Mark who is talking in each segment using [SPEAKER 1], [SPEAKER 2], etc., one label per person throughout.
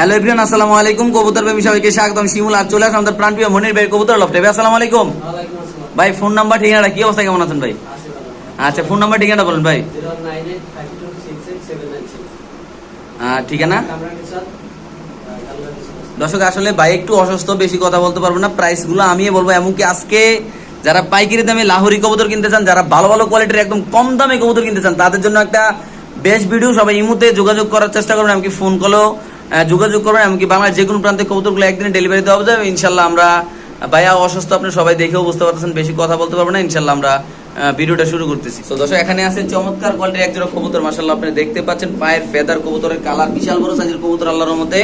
[SPEAKER 1] Hello everyone আসসালামু আলাইকুম। কবুতর প্রেমী সবাইকে স্বাগতম। শিমুল আর চলে আসলাম আমাদের প্রাণপ্রিয় মনির ভাই কবুতর লফটে। ভাই আসসালামু আলাইকুম। ভাই ফোন নাম্বার ঠিকানাটা কি অবস্থা? কেমন আছেন ভাই? আচ্ছা ফোন নাম্বার ঠিকানাটা বলেন ভাই।
[SPEAKER 2] 09852667796
[SPEAKER 1] আহ, ঠিকানা। দর্শক আসলে ভাই একটু অসুস্থ বেশি কথা বলতে পারব না। প্রাইসগুলো আমি বলব এমনকি আজকে যারা পাইকারি দামে লাহোরি কবুতর কিনতে চান যারা ভালো ভালো কোয়ালিটির একদম কম দামে কবুতর কিনতে চান তাদের জন্য একটা বেস্ট ভিডিও সবাই ইমুতে যোগাযোগ করার চেষ্টা করবেন। এমনকি ফোন আহ, যোগাযোগ করবেন এমনকি বাংলার যে কোনো প্রান্তে কবুতরগুলো একদিনে ডেলিভারি দেওয়া যাবে। ইনশাল্লাহ আমরা ভাইয়া অসুস্থ আপনি সবাই দেখেও বুঝতে পারতেছেন বেশি কথা বলতে পারব না ইনশাল্লাহ আমরা ভিডিওটা শুরু করতেছি। তো দর্শক এখানে আছে চমৎকার কোয়ালিটির একজোড়া কবুতর মাসাল্লাহ আপনি দেখতে পাচ্ছেন পায়ের ফেদার কবুতরের কালার বিশাল বড় সাইজের কবুতর আল্লাহর মধ্যে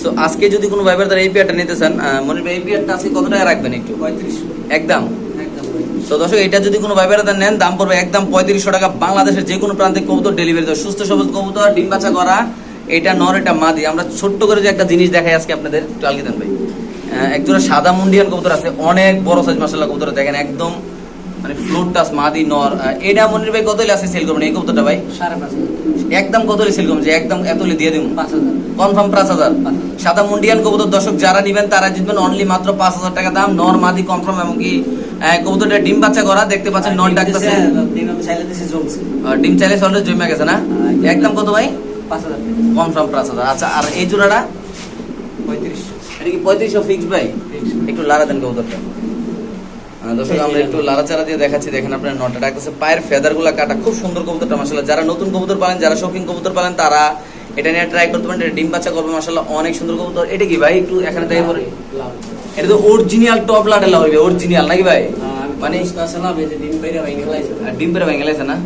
[SPEAKER 1] সো আজকে যদি কোনো ভাইবার তারা এই পেয়ারটা নিতে চান মনির ভাই এই পেয়ারটা আজকে কত টাকা রাখবেন একটু?
[SPEAKER 2] 35
[SPEAKER 1] একদম।
[SPEAKER 2] পঁয়ত্রিশ।
[SPEAKER 1] তো দর্শক এটা যদি কোনো ভাইবার তারা নেন দাম পড়বে একদম পঁয়ত্রিশশো টাকা। বাংলাদেশের যে কোনো প্রান্তে কবুতর ডেলিভারি দেয় সুস্থ সবল কবুতর ডিম বাচ্চা করা এটা নর এটা মাদি। আমরা ছোট্ট করে যে একটা জিনিস দেখাই আজকে আপনাদের একটু আলগি দেন ভাই। একজোড়া সাদা মুন্ডিয়ান কবুতর আছে অনেক বড় সাইজ মাসাল্লাহ কবুতর দেখেন একদম মানে ফ্লোর টাস মাদি নর। এটা মনির ভাই কত আছে সেল করবেন এই কবুতরটা ভাই?
[SPEAKER 2] সাড়ে পাঁচ
[SPEAKER 1] একদম কত সেল করবেন? যে একদম এত দিয়ে দিব।
[SPEAKER 2] পাঁচ হাজার।
[SPEAKER 1] কনফার্ম পাঁচ হাজার। সাদা মুন্ডিয়ান কবুতর দর্শক যারা নিবেন তারা জিতবেন অনলি মাত্র পাঁচ হাজার টাকা দাম। নর মাদি কনফার্ম এমনকি কবুতরটা ডিম বাচ্চা করা দেখতে পাচ্ছেন নর
[SPEAKER 2] ডিম
[SPEAKER 1] ডাকতেছে।
[SPEAKER 2] ডিম চাইলে
[SPEAKER 1] ডিম চাইলে জমে গেছে না। একদম কত ভাই। কনফার্ম পাঁচ হাজার। আচ্ছা আর এই জোড়াটা?
[SPEAKER 2] পঁয়ত্রিশ।
[SPEAKER 1] এটা কি পঁয়ত্রিশশো ফিক্স ভাই? একটু লাড়া দেন কবুতরটা। দর্শক আমরা একটু লাড়াচাড়া দিয়ে দেখাচ্ছি। দেখেন আপনার নটা ডাকতেছে পায়ের ফেদারগুলা কাটা। খুব সুন্দর কবুতরটা মাসাল্লাহ যারা নতুন কবুতর পালেন যারা শৌখিন কবুতর পালেন তারা এটা নিয়ে ট্রাই করতে পারেন। এটা ডিম বাচ্চা করবে মাসাল্লাহ অনেক সুন্দর কবুতর। এটা কি ভাই? একটু এখানে দেখে পরে এটা তো অরিজিনাল টপ লাটেলা হইবে। অরিজিনাল নাকি ভাই? মানে
[SPEAKER 2] ডিম ভেঙে
[SPEAKER 1] পেরে গেছে না?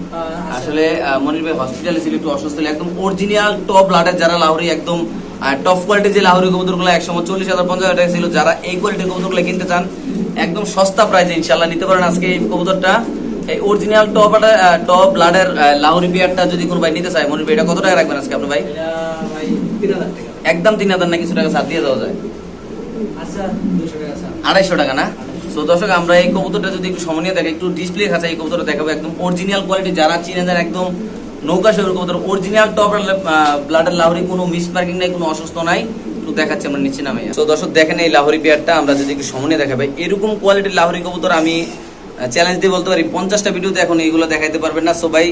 [SPEAKER 1] আসলে মনির ভাই হসপিটালে ছিল একটু অসুস্থ একদম অরিজিনাল টপ লাটের যারা লাহোরি একদম টপ কোয়ালিটির যে লাহোরি কবুতরগুলো একসময় চল্লিশ হাজার পঞ্চাশ হাজার টাকা ছিল। যারা এই কোয়ালিটির কবুতরগুলো কিনতে চান একদম সস্তা প্রাইসে ইনশাল্লাহ নিতে পারেন আজকে এই কবুতরটা। এই অরিজিনাল টপ টপ লাডের লাহোরি বিয়ারটা যদি কোনো ভাই নিতে চায় মনির ভাই এটা কত টাকা রাখবেন আজকে আপনি ভাই। একদম তিন হাজার না কিছু টাকা ছাড় দিয়ে দেওয়া যায়।
[SPEAKER 2] আচ্ছা।
[SPEAKER 1] আড়াইশো টাকা না? তো দর্শক, আমরা এই কবুতরটা যদি একটু সমনীয় দেখে, একটু ডিসপ্লে খাঁচা এই কবুতরটা দেখাবো। একদম অরিজিনাল কোয়ালিটি যারা চিনে দেন একদম নৌকা সেবার কবুতর। অরিজিনাল টপ ব্লাডের লাহরি, কোনো মিস মার্কিং নাই, কোনো অসুস্থ নাই। একটু দেখাচ্ছি আমরা নিচে নামে তো দর্শক, দেখেন এই লাহরি পেয়ারটা আমরা যদি একটু সমনীয় দেখাবে এরকম কোয়ালিটির লাহরি কবুতর আমি চ্যালেঞ্জ দিয়ে বলতে পারি, পঞ্চাশটা ভিডিওতে এখন এইগুলো দেখাইতে পারবেন না। সবাই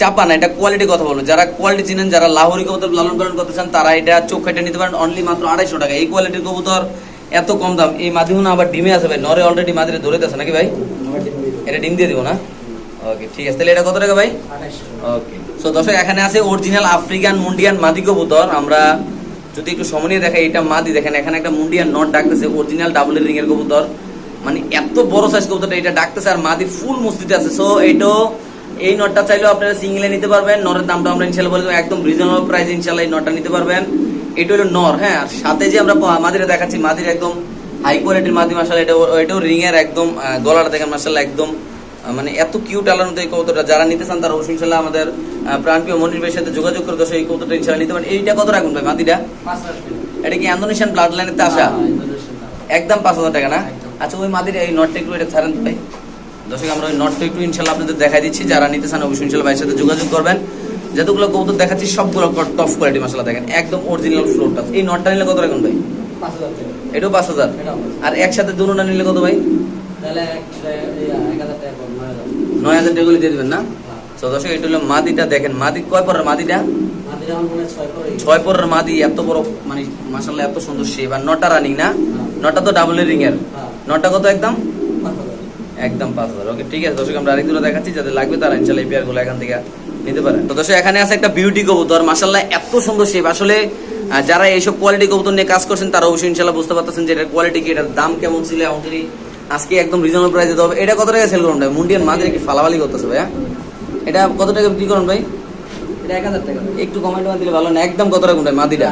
[SPEAKER 1] চাপা না, এটা কোয়ালিটি কথা বলব। যারা কোয়ালিটি চিনেন, যারা লাহোরি কবুতর লালন পালন করতে চান, তারা এটা চোখ কেটে নিতে পারেন। অনলি মাত্র আড়াইশো টাকা। এই কোয়ালিটির কবুতর এত কম দাম। এই মাদিহুনা আবার ডিমে আছে ভাই। নরে অলরেডি মাদিরে ধরে আছে নাকি ভাই। এটা ডিম দিয়ে দিব না? ওকে ঠিক আছে। তাহলে এটা কত টাকা ভাই। ওকে সো দর্শক, এখানে আছে অরিজিনাল আফ্রিকান মুন্ডিয়ান মাদি কবুতর। আমরা যদি একটু সমনীয় দেখাই এটা মাদি, দেখেন এখানে একটা মুন্ডিয়ান নট ডাকতেছে অরিজিনাল ডাবল রিং এর কবুতর। মানে এত বড় সাইজ কবুতরটা এটা ডাকতেছে আর মাদি ফুল মস্তিতে আছে। সো এইটাও এই নটটা চাইলেও আপনারা সিঙ্গেলে নিতে পারবেন। নরের দামটা আমরা ইনশাল্লাহ বলে একদম রিজনেবল প্রাইস ইনশাল্লাহ এই নটটা নিতে পারবেন। এটা হলো নর হ্যাঁ? আর সাথে যে আমরা মাদিরে দেখাচ্ছি মাদির একদম হাই কোয়ালিটির মাদি মাসাল্লাহ এটা এটাও রিং এর একদম গলাটা দেখেন মাসাল্লাহ একদম মানে এত কিউট আলার মতো এই কবুতরটা যারা নিতে চান তারা অবশ্যই ইনশাল্লাহ আমাদের প্রাণপ্রিয় মনির ভাইয়ের সাথে যোগাযোগ করে দর্শক এই কবুতরটা ইনশাল্লাহ নিতে পারেন। এইটা কত ভাই মাদিটা। এটা কি ইন্দোনেশিয়ান ব্লাড লাইনের আসা। একদম পাঁচ হাজার টাকা না? আচ্ছা ওই মাদির এই নটটা একটু এটা ছাড়েন ভাই। দর্শক আমরা ওই নটটা একটু ইনশাল্লাহ আপনাদের দেখাই দিচ্ছি যারা নিতে চান অবশ্যই ইনশাল্লাহ ভাইয়ের সাথে যোগাযোগ করবেন। যতগুলো কবুতর দেখাচ্ছি সবগুলো টপ কোয়ালিটি মশলা দেখেন একদম অরিজিনাল ফ্লোরটা এই নটটা নিলে কত রাখুন ভাই। এটাও পাঁচ হাজার। আর একসাথে দুটোটা নিলে কত ভাই
[SPEAKER 2] নয় হাজার।
[SPEAKER 1] টাকা দিয়ে দেবেন না
[SPEAKER 2] হ্যাঁ।
[SPEAKER 1] তো দর্শক এটা হলো মাদিটা দেখেন মাদি কয় পরের মাদিটা
[SPEAKER 2] ছয়।
[SPEAKER 1] পরের মাদি এত বড় মানে মাসাল্লাহ এত সুন্দর শেপ আর নটা রানিং না
[SPEAKER 2] হ্যাঁ।
[SPEAKER 1] নটা তো ডাবল রিং এর নটা কত একদম। একদম পাঁচ হাজার। ওকে ঠিক আছে দর্শক আমরা আরেকগুলো দেখাচ্ছি যাদের লাগবে তারা ইনশাল্লাহ এই পেয়ারগুলো এখান থেকে নিতে পারেন। তো দর্শক এখানে আছে একটা বিউটি কবুতর মাসাল্লাহ এত সুন্দর শেপ আসলে যারা এইসব কোয়ালিটি কবুতর নিয়ে কাজ করছেন তারা অবশ্যই ইনশাল্লাহ বুঝতে পারতেছেন যে এটার কোয়ালিটি কি এটার দাম কেমন ছিল এবং যদি আজকে একদম রিজনেবল প্রাইসে দেওয়া হবে। এটা কত টাকা সেল করুন ভাই? মুন্ডিয়ান মাদের কি ফালাফালি করতেছে ভাইয়া? এটা কত টাকা বিক্রি করুন ভাই?
[SPEAKER 2] এটা এক হাজার টাকা।
[SPEAKER 1] একটু কমেন্ট দিলে ভালো না একদম কত টাকা ভাই মাদিটা?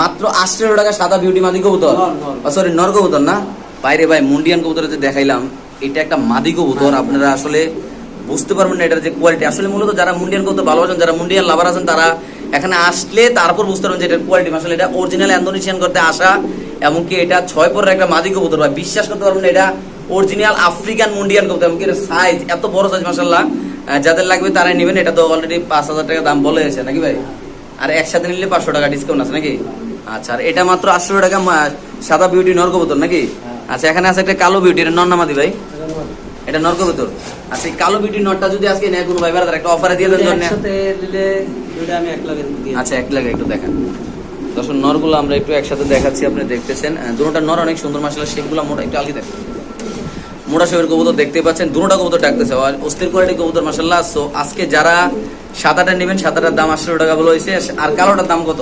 [SPEAKER 1] মাত্র আটশো টাকা সাদা বিউটি মাদি কবুতর। সরি নর। কবুতর না? বাইরে ভাই মুন্ডিয়ান কবুতর যে দেখাইলাম। এটা একটা মাদি কবুতর আপনারা আসলে বুঝতে পারবেন না এটার যে কোয়ালিটি আসলে মূলত যারা মুন্ডিয়ান কবুতর ভালোবাসেন যারা মুন্ডিয়ান লাভার আছেন তারা এখানে আসলে তারপর বুঝতে পারবেন যে এটার কোয়ালিটি আসলে এটা অরিজিনাল ইন্দোনেশিয়ান করতে আসা এমনকি এটা ছয় পরের একটা মাদি কবুতর ভাই। বিশ্বাস করতে পারবেন না এটা অরিজিনাল আফ্রিকান মুন্ডিয়ান কবুতর এমনকি এর সাইজ এত বড় সাইজ মাসাল্লাহ যাদের লাগবে তারাই নেবেন এটা তো অলরেডি পাঁচ হাজার টাকা দাম বলে হয়েছে নাকি ভাই? আর একসাথে নিলে পাঁচশো টাকা ডিসকাউন্ট আছে নাকি? আচ্ছা আর এটা মাত্র আটশো টাকা সাদা বিউটি নর কবুতর নাকি?
[SPEAKER 2] হ্যাঁ।
[SPEAKER 1] আচ্ছা এখানে আছে একটা কালো বিউটি এটা নর নামাদি ভাই?
[SPEAKER 2] এটা নর।
[SPEAKER 1] এটা নর কবুতর আচ্ছা কালো বিউটি নরটা যদি আজকে নেয় কোনো ভাই একটা অফারে দিয়ে দেন জন্য
[SPEAKER 2] একসাথে নিলে দুইটা আমি এক দিয়ে
[SPEAKER 1] আচ্ছা এক লাগে একটু দেখান। দর্শক নরগুলো আমরা একটু একসাথে দেখাচ্ছি আপনি দেখতেছেন। দুটোটা নর অনেক সুন্দর মাসালা শেপগুলো মোটা একটু আলগি দেখেন। মোটা শেপের কবুতর দেখতে পাচ্ছেন দুটোটা কবুতর ডাকতেছে। আর অস্থির কোয়ালিটি কবুতর মাসাল্লাহ সো আজকে যারা সাদাটা নেবেন সাদাটার দাম আটশো টাকা বলে হয়েছে। আর কালোটার দাম কত?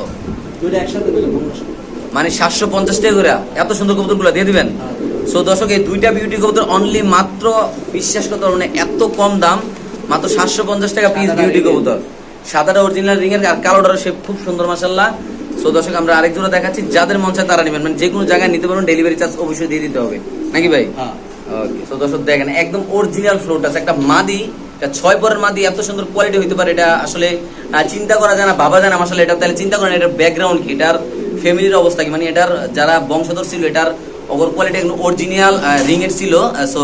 [SPEAKER 1] মানে সাতশো পঞ্চাশ টাকা করে। এত সুন্দর কবুতরগুলো দিয়ে দিবেন?
[SPEAKER 2] হ্যাঁ।
[SPEAKER 1] সো দর্শক এই দুইটা বিউটি কবুতর অনলি মাত্র বিশ্বাস করতে পারবেন না, এত কম দাম মাত্র সাতশো পঞ্চাশ টাকা পিস বিউটি। কবুতর। সাদাটা অরিজিনাল রিং এর আর কালোটার শেপ খুব সুন্দর মাসাল্লাহ সো দর্শক আমরা আরেক জোড়া দেখাচ্ছি যাদের মন চায় তারা নেবেন। মানে যে কোনো জায়গায় নিতে পারবেন ডেলিভারি চার্জ অবশ্যই দিয়ে দিতে হবে। নাকি ভাই?
[SPEAKER 2] হ্যাঁ।
[SPEAKER 1] ওকে তো দর্শক দেখেন একদম অরিজিনাল ফ্লোট আছে একটা মাদি এটা ছয় পরের মাদি এত সুন্দর কোয়ালিটি হইতে পারে এটা আসলে চিন্তা করা যায় না ভাবা যায় না আসলে এটা তাহলে চিন্তা করেন এটার ব্যাকগ্রাউন্ড কি এটার ফ্যামিলির অবস্থা কি? মানে এটার যারা বংশধর ছিল এটার ওভার কোয়ালিটি একদম অরিজিনাল রিং এর ছিল সো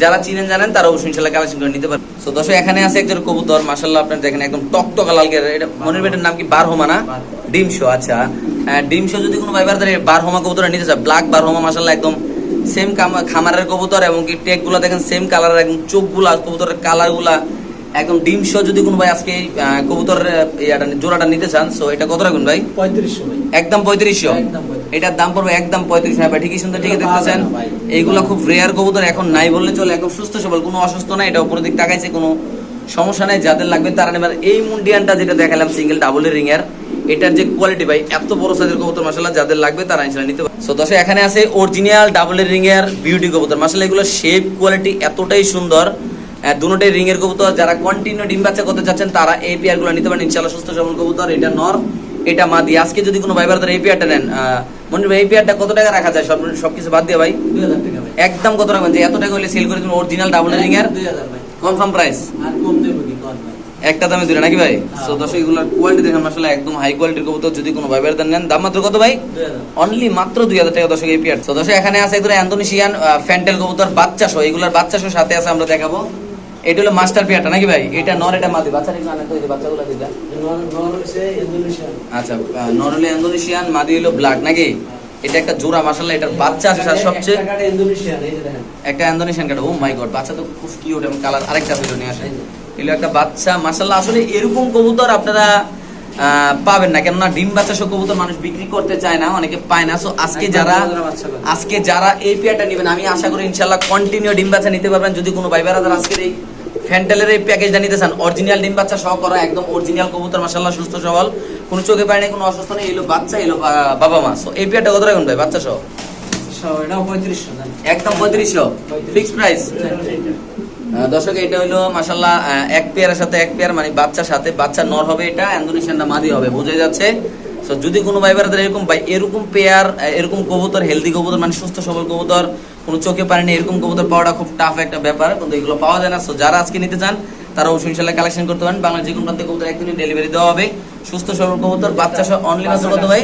[SPEAKER 1] যারা চিনেন জানেন তারা অবশ্যই ইনশাল্লাহ কালেকশন করে নিতে পারবে সো দর্শক এখানে আছে একজন কবুতর মাশাল্লাহ আপনার দেখেন একদম টকটকা লাল গের এটা মনের বেটার নাম কি? বারহোমা না। ডিমশো আচ্ছা। ডিমশো যদি কোনো ভাইবার বারহোমা কবুতর নিতে চায় ব্ল্যাক বারহোমা মাশাল্লাহ একদম সেম খামারের কবুতর এবং কি টেকগুলা দেখেন সেম কালারের একদম চোখগুলা কবুতরের কালারগুলা একদম ডিম সহ যদি কোনো ভাই আজকে আহ, জোড়াটা নিতে চান সো এটা কত রাখুন ভাই?
[SPEAKER 2] পঁয়ত্রিশশো
[SPEAKER 1] একদম পঁয়ত্রিশশো।
[SPEAKER 2] একদম 35
[SPEAKER 1] এটার দাম পড়বে একদম পঁয়ত্রিশ ভাই, ঠিকই সুন্দর ঠিকই দেখতেছেন। এইগুলা খুব রেয়ার কবুতর এখন নাই বললে চলে, একদম সুস্থ সবল, কোনো অসুস্থ নাই, এটা উপরের দিক তাকাইছে, কোনো সমস্যা নাই, যাদের লাগবে তারা নেবার এই মুন্ডিয়ানটা যেটা দেখালাম সিঙ্গেল ডাবল রিং এর, এটার যে কোয়ালিটি ভাই, এত বড় সাইজের কবুতর মাসাল্লাহ যাদের লাগবে তারা ইনশাল্লাহ নিতে পারে সো দশে এখানে আছে অরিজিনাল ডাবল রিং এর বিউটি কবুতর। মাসাল্লাহ এগুলো শেপ কোয়ালিটি এতটাই সুন্দর। দুটোটাই রিং এর কবুতর। যারা কন্টিনিউ ডিম বাচ্চা করতে চাচ্ছেন, তারা এই পেয়ারগুলো নিতে পারেন। ইনশাল্লাহ সুস্থ সবল কবুতর। এটা নর এটা মাদি আজকে যদি কোনো ভাই বারদার এই পেয়ারটা নেন মনির ভাই এই পেয়ারটা কত টাকা রাখা যায়? সব সবকিছু বাদ দিয়ে ভাই।
[SPEAKER 2] টাকা
[SPEAKER 1] একদম কত রাখবেন? যে এত টাকা হলে সেল করে দিবেন অরিজিনাল ডাবল রিং এর?
[SPEAKER 2] ভাই।
[SPEAKER 1] কনফার্ম প্রাইস
[SPEAKER 2] আর কম দেবো কি? কর
[SPEAKER 1] একটা দামে দিলে নাকি ভাই?
[SPEAKER 2] হ্যাঁ।
[SPEAKER 1] সো দর্শক এগুলোর কোয়ালিটি দেখেন মাসাল্লাহ একদম হাই কোয়ালিটির কবুতর যদি কোনো ভাই বারদার নেন দাম মাত্র কত ভাই? অনলি মাত্র দুই হাজার টাকা দর্শক এই পেয়ার তো দর্শক এখানে আছে এগুলো অ্যান্ডোনেশিয়ান ফ্যান্টেল কবুতর বাচ্চা সহ এগুলোর বাচ্চা সহ সাথে আছে আমরা দেখাবো। এটা হলো মাস্টার পেয়ারটা নাকি ভাই? এটা নর এটা মাদি বাচ্চা রেখে আনেন তো এই যে বাচ্চাগুলো দিলা আচ্ছা নর হলো অ্যান্ডোনেশিয়ান মাদি হলো ব্ল্যাক নাকি? এটা একটা জোড়া মাসাল্লাহ এটার বাচ্চা আছে স্যার সবচেয়ে
[SPEAKER 2] একটা কাটা ইন্দোনেশিয়ান এই যে দেখেন।
[SPEAKER 1] একটা অ্যান্ডোনেশিয়ান কাটা ও মাই গড বাচ্চা তো খুব কিউট এবং কালার আরেকটা ভিডিও নিয়ে আসে। এগুলো একটা বাচ্চা মাসাল্লাহ আসলে এরকম কবুতর আপনারা আহ, পাবেন না কেননা ডিম বাচ্চা সব কবুতর মানুষ বিক্রি করতে চায় না অনেকে পায় না। সো আজকে যারা। আজকে যারা এই পেয়ারটা নেবেন আমি আশা করি ইনশাল্লাহ কন্টিনিউ ডিম বাচ্চা নিতে পারবেন। যদি কোনো ভাই বেড়াদার আজকের এই ফ্যান্টেলের এই প্যাকেজটা নিতে চান অরিজিনাল ডিম বাচ্চা সহ করা একদম অরিজিনাল কবুতর মাসাল্লাহ সুস্থ সবল। কোনো চোখে পায় না কোনো অসুস্থ নেই এলো বাচ্চা এলো বাবা মা। সো এই পেয়ারটা কত রাখুন ভাই বাচ্চা সহ? একদম পঁয়ত্রিশশো। ফিক্স প্রাইস আহ, দর্শক এটা হলো মাসাল্লাহ এক পেয়ারের সাথে এক পেয়ার মানে বাচ্চার সাথে। বাচ্চা নর হবে এটা ইন্দোনেশিয়ানটা মাদি হবে বোঝা যাচ্ছে। তো যদি কোনো ভাই বেড়াদের এরকম ভাই এরকম পেয়ার এরকম কবুতর হেলদি কবুতর মানে সুস্থ সবল কবুতর কোনো চোখে পারেনি এরকম কবুতর পাওয়াটা খুব টাফ একটা ব্যাপার কিন্তু এগুলো পাওয়া যায় না। সো যারা আজকে নিতে চান তারা অবশ্যই ইনশাল্লাহ কালেকশন করতে পারেন। বাংলার যে কোনো প্রান্তে কবুতর একদিনই ডেলিভারি দেওয়া হবে। সুস্থ সবল কবুতর বাচ্চা সহ অনলি মাত্র কত ভাই?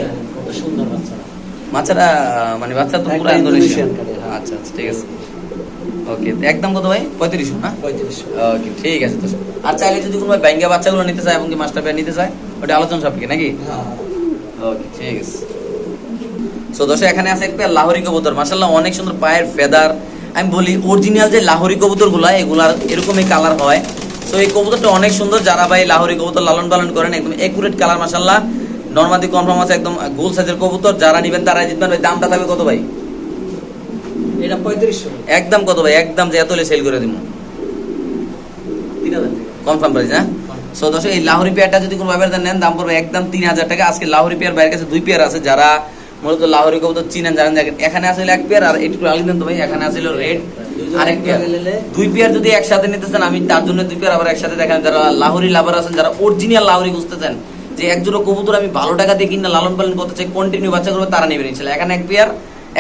[SPEAKER 2] সুন্দর বাচ্চা
[SPEAKER 1] মানে বাচ্চা তো পুরো ইন্দোনেশিয়ান।
[SPEAKER 2] হ্যাঁ।
[SPEAKER 1] আচ্ছা আচ্ছা ঠিক আছে। ওকে একদম কত ভাই? পঁয়ত্রিশশো না?
[SPEAKER 2] পঁয়ত্রিশশো।
[SPEAKER 1] ওকে ঠিক আছে তো। আর চাইলে যদি কোনো ভাই ব্যাঙ্গা বাচ্চাগুলো নিতে চায় এবং কি মাস্টার পেয়ার নিতে চায় ওটা আলোচনা সাপেক্ষে নাকি?
[SPEAKER 2] হ্যাঁ।
[SPEAKER 1] ওকে ঠিক আছে। সো দর্শক এখানে আছে একটা লাহোরি কবুতর। মাশাল্লাহ অনেক সুন্দর পায়ের ফেদার। আমি বলি অরিজিনাল যে লাহোরি কবুতরগুলা এগুলার এরকমই কালার হয়। তো এই কবুতরটা অনেক সুন্দর। যারা ভাই লাহোরি কবুতর লালন পালন করেন একদম একুরেট কালার মাশাল্লাহ নর্মাদি কনফার্ম আছে একদম গোল সাইজের কবুতর। যারা নিবেন তারা জিতবেন। ভাই দামটা থাকবে কত ভাই?
[SPEAKER 2] এটা পঁয়ত্রিশশো।
[SPEAKER 1] একদম কত ভাই? একদম যে এতলে সেল করে দিব। কনফার্ম প্রাইস হ্যাঁ? সো দর্শক এই লাহোরি পেয়ারটা যদি কোনো নেন দাম পড়বে একদম তিন হাজার টাকা। আজকে লাহোরি পেয়ার বাইরের কাছে দুই পেয়ার আছে যারা মূলত লাহোরি কবুতর চিনেন জানেন এখানে আসলে এক পেয়ার আর একটু তো ভাই এখানে আসলে রেড আরেক পেয়ার দুই পেয়ার যদি একসাথে নিতে চান আমি তার জন্য দুই পেয়ার আবার একসাথে দেখেন যারা লাহোরি লাভার আছেন যারা অরিজিনাল লাহোরি খুঁজতেছেন যে এক জোড়া কবুতর আমি ভালো টাকা দিয়ে কিনা লালন পালন করতে চাই কন্টিনিউ বাচ্চা করবে তারা নেবেন ইনশাল্লাহ। এখানে এক পেয়ার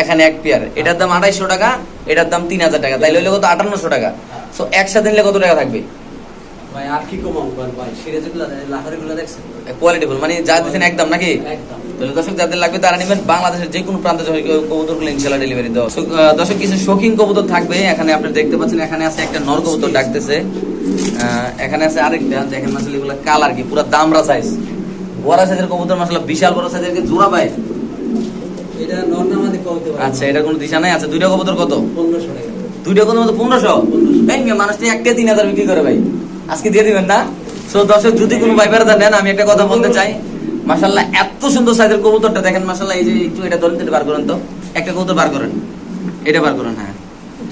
[SPEAKER 1] এখানে এক পেয়ার এটার দাম আড়াইশো টাকা এটার দাম তিন হাজার টাকা। তাইলে হলে কত? আটান্নশো টাকা। সো একসাথে নিলে কত টাকা থাকবে?
[SPEAKER 2] ভাই আর কি ভাই? দেখছেন?
[SPEAKER 1] মানে যা দিচ্ছেন একদম নাকি?
[SPEAKER 2] একদম।
[SPEAKER 1] দর্শক যাদের লাগবে তারা নেবেন বাংলাদেশের যে কোনো প্রান্তে কবুতর ইনশাল্লাহ ডেলিভারি দেওয়া দর্শক কিছু শৌখিন কবুতর থাকবে। এখানে আপনি দেখতে পাচ্ছেন এখানে আছে একটা নর কবুতর ডাকতেছে। এখানে আছে আরেকটা দেখেন আসলে এগুলো কালার কি পুরো দামরা সাইজ বড় সাইজের কবুতর মাসালা বিশাল বড় সাইজের জোড়া পায়
[SPEAKER 2] এটা নর পারে
[SPEAKER 1] আচ্ছা এটা কোনো দিশা নাই? আচ্ছা দুইটা কবুতর কত?
[SPEAKER 2] টাকা।
[SPEAKER 1] দুইটা
[SPEAKER 2] 1500
[SPEAKER 1] এই মানুষ তো একটা বিক্রি করে ভাই। আজকে দিয়ে দিবেন না। সো দর্শক যদি কোনো ভাই বেড়াতে নেন আমি একটা কথা বলতে চাই। মাশাল্লাহ এত সুন্দর সাইজের কবুতরটা দেখেন মাশাল্লাহ এই যে একটু এটা দলিত বার করেন তো। একটা কবুতর বার করেন। এটা বার করেন হ্যাঁ।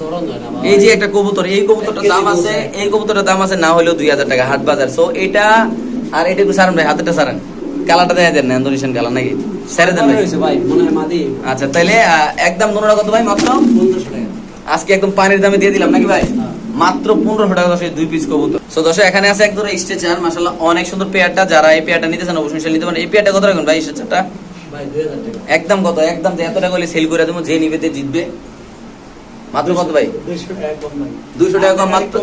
[SPEAKER 2] ধরন।
[SPEAKER 1] এই যে একটা কবুতর এই কবুতরটার দাম আছে এই কবুতরের দাম আছে না হলেও দুই হাজার টাকা হাট বাজার। সো এটা আর এটা একটু সারেন ভাই হাতেটা সারেন কালারটা দেখা দেন না ইন্দোনেশিয়ান কালার নাকি? সেরে দেন ভাই।
[SPEAKER 2] মনে হয়
[SPEAKER 1] আচ্ছা তাহলে একদম পনেরো কত ভাই মাত্র? আজকে একদম পানির দামে দিয়ে দিলাম নাকি ভাই?
[SPEAKER 2] হ্যাঁ।
[SPEAKER 1] মাত্র পনেরোশো টাকা দশ দুই পিস কবুতর। সো দশ এখানে আছে একদম স্ট্রেচার মাসাল্লাহ অনেক সুন্দর পেয়ারটা। যারা এই পেয়ারটা নিতে চান অবশ্যই নিতে পারেন। এই পেয়ারটা কত রাখবেন ভাই স্ট্রেচারটা? একদম কত? একদম এত টাকা হলে সেল করে দেবো যে নিবে তে জিতবে। মাত্র কত ভাই?
[SPEAKER 2] দুইশো টাকা কম
[SPEAKER 1] মাত্র।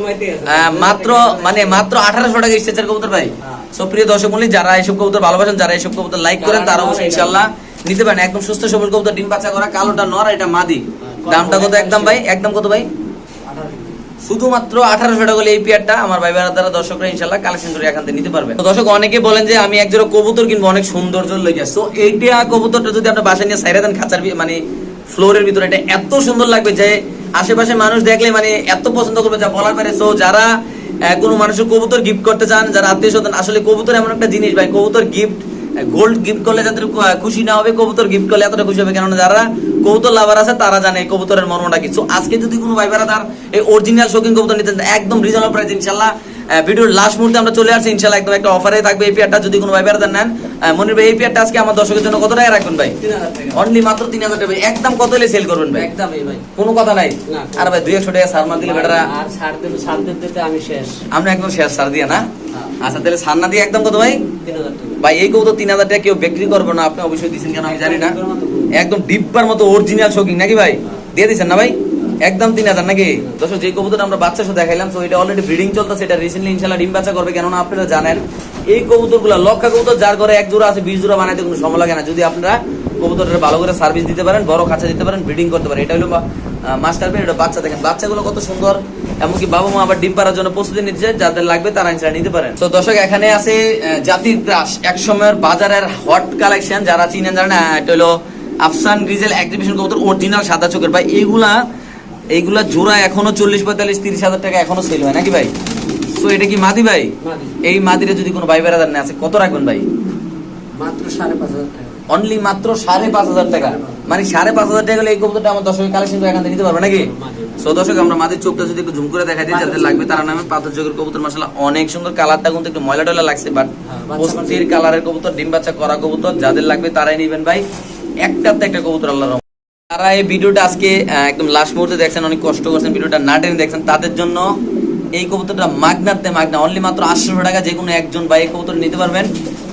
[SPEAKER 1] আহ, মাত্র মানে মাত্র আঠারোশো টাকা স্ট্রেচার কবুতর ভাই।
[SPEAKER 2] হ্যাঁ।
[SPEAKER 1] সো প্রিয় দর্শক যারা এইসব কবুতর ভালোবাসেন যারা এইসব কবুতর লাইক করেন তারা অবশ্যই ইনশাল্লাহ নিতে পারেন। একদম সুস্থ সবল কবুতর ডিম বাচ্চা করা কালোটা নর এটা মাদি।
[SPEAKER 2] হ্যাঁ,
[SPEAKER 1] দামটা কত একদম ভাই? একদম কত ভাই? শুধুমাত্র আঠারোশো টাকা হলে এই পেয়ারটা আমার ভাই বোনেরা দ্বারা দর্শকরা ইনশাল্লাহ কালেকশন করে এখান থেকে নিতে পারবেন তো দর্শক, অনেকে বলেন যে আমি একজোড়া কবুতর কিনবো, অনেক সৌন্দর্য লেগে তো এইটা কবুতরটা যদি আপনি বাসায় নিয়ে সাইরা দেন, খাঁচার মানে ফ্লোরের ভিতরে, এটা এত সুন্দর লাগবে যে আশেপাশে মানুষ দেখলে মানে এত পছন্দ করবে যা বলার পারে সো যারা কোনো মানুষের কবুতর গিফট করতে চান, যারা আত্মীয় স্বজন আসলে কবুতর এমন একটা জিনিস ভাই, কবুতর গিফট গোল্ড গিফট করলে যাদের খুশি না হবে কবুতর গিফট করলে এতটা খুশি হবে। কেননা যারা কবুতর লাভার আছে তারা জানে কবুতরের মর্মটা কিছু আজকে যদি কোনো ভাই তার এই অরিজিনাল শৌখিন কবুতর নিতে একদম রিজনেবল প্রাইস ইনশাল্লাহ ভিডিওর লাস্ট মুহূর্তে আমরা চলে আসছি। ইনশাল্লাহ একদম একটা অফারে থাকবে এই পেয়ারটা যদি কোনো ভাই বেড়াদার নেন। মনির ভাই এই পেয়ারটা আজকে আমার দর্শকের জন্য কত টাকা রাখবেন ভাই? অনলি মাত্র তিন হাজার টাকা। একদম কত হলে সেল করবেন ভাই?
[SPEAKER 2] একদমই ভাই।
[SPEAKER 1] কোনো কথা নাই? আর ভাই দুই একশো টাকা সার মার দিলে বেটারা
[SPEAKER 2] আমি শেষ।
[SPEAKER 1] আমরা একদম শেয়ার সার দিয়ে না?
[SPEAKER 2] হ্যাঁ।
[SPEAKER 1] আচ্ছা তাহলে সার না দিয়ে একদম কত ভাই?
[SPEAKER 2] তিন হাজার টাকা।
[SPEAKER 1] ভাই, এই তো তিন হাজার টাকা কেউ বিক্রি করব না, আপনি অবশ্যই দিচ্ছেন কেন আমি জানি না। একদম ডিব্বার মতো অরিজিনাল শৌখিন নাকি ভাই? দিয়ে দিচ্ছেন না ভাই? একদম তিন হাজার নাকি? দর্শক, যে কবুতর আমরা বাচ্চা সাথে দেখাইলাম তো এটা অলরেডি ব্রিডিং চলতেছে, এটা রিসেন্টলি ইনশাল্লাহ ডিম বাচ্চা করবে, কেননা আপনারা জানেন, এই কবুতরগুলা লক্ষা কবুতর যার ঘরে এক জোড়া আছে, বিশ জোড়া বানাইতে কোনো সময় লাগে না। যদি আপনারা কবুতরের ভালো করে সার্ভিস দিতে পারেন, বড় খাঁচা দিতে পারেন ব্রিডিং করতে পারেন, এটা হলো মাস্টার পেন এটা বাচ্চা দেখেন। বাচ্চাগুলো কত সুন্দর, এমনকি বাবা মা আবার ডিম পাড়ার জন্য প্রস্তুতি নিচ্ছে, যাদের লাগবে তারা ইনশাল্লাহ নিতে পারেন। তো দর্শক, এখানে আছে জাতির ক্রাশ এক সময়ের বাজারের হট কালেকশন যারা চিনেন জানেন এটা হলো আফসান গ্রিজেল এক্সিবিশন কবুতর অরিজিনাল সাদা চোখের। ভাই এইগুলা এইগুলা জোড়া এখনও চল্লিশ পঁয়তাল্লিশ তিরিশ হাজার টাকা এখনও সেল হয় নাকি ভাই? তো এটা কি মাদি ভাই? এই মাদিরে যদি কোনো ভাই বেড়াদার না আছে কত রাখবেন ভাই?
[SPEAKER 2] মাত্র সাড়ে পাঁচ হাজার টাকা।
[SPEAKER 1] অনলি মাত্র সাড়ে পাঁচ হাজার টাকা। মানে সাড়ে পাঁচ হাজার টাকা হলে এই কবুতরটা আমার দর্শকের কালেকশন এখান থেকে নিতে পারবে নাকি। সো দর্শক আমরা মাদের চোখটা যদি একটু ঝুম করে দেখাই দিই যাদের লাগবে তারা নামে পাথর চোখের কবুতর মাসালা অনেক সুন্দর কালারটা কিন্তু একটু ময়লা টয়লা লাগছে বাট
[SPEAKER 2] হ্যাঁ,
[SPEAKER 1] কালারের কবুতর ডিম বাচ্চা করা কবুতর যাদের লাগবে তারাই নেবেন ভাই। একটাতে একটা কবুতর আল্লাহ। যারা এই ভিডিওটা আজকে একদম লাস্ট মুহূর্তে দেখছেন, অনেক কষ্ট করছেন, ভিডিওটা না টেনে দেখছেন, তাদের জন্য এই কবুতরটা মাগনাতে মাগনা অনলি মাত্র আটশোশো টাকা যে কোনো একজন বা এই কবুতর নিতে পারবেন।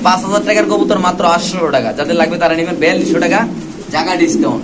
[SPEAKER 1] পাঁচ হাজার টাকার কবুতর মাত্র আটশোশো টাকা, যাদের লাগবে তারা নেবেন বিয়াল্লিশশো টাকা, জায়গা ডিসকাউন্ট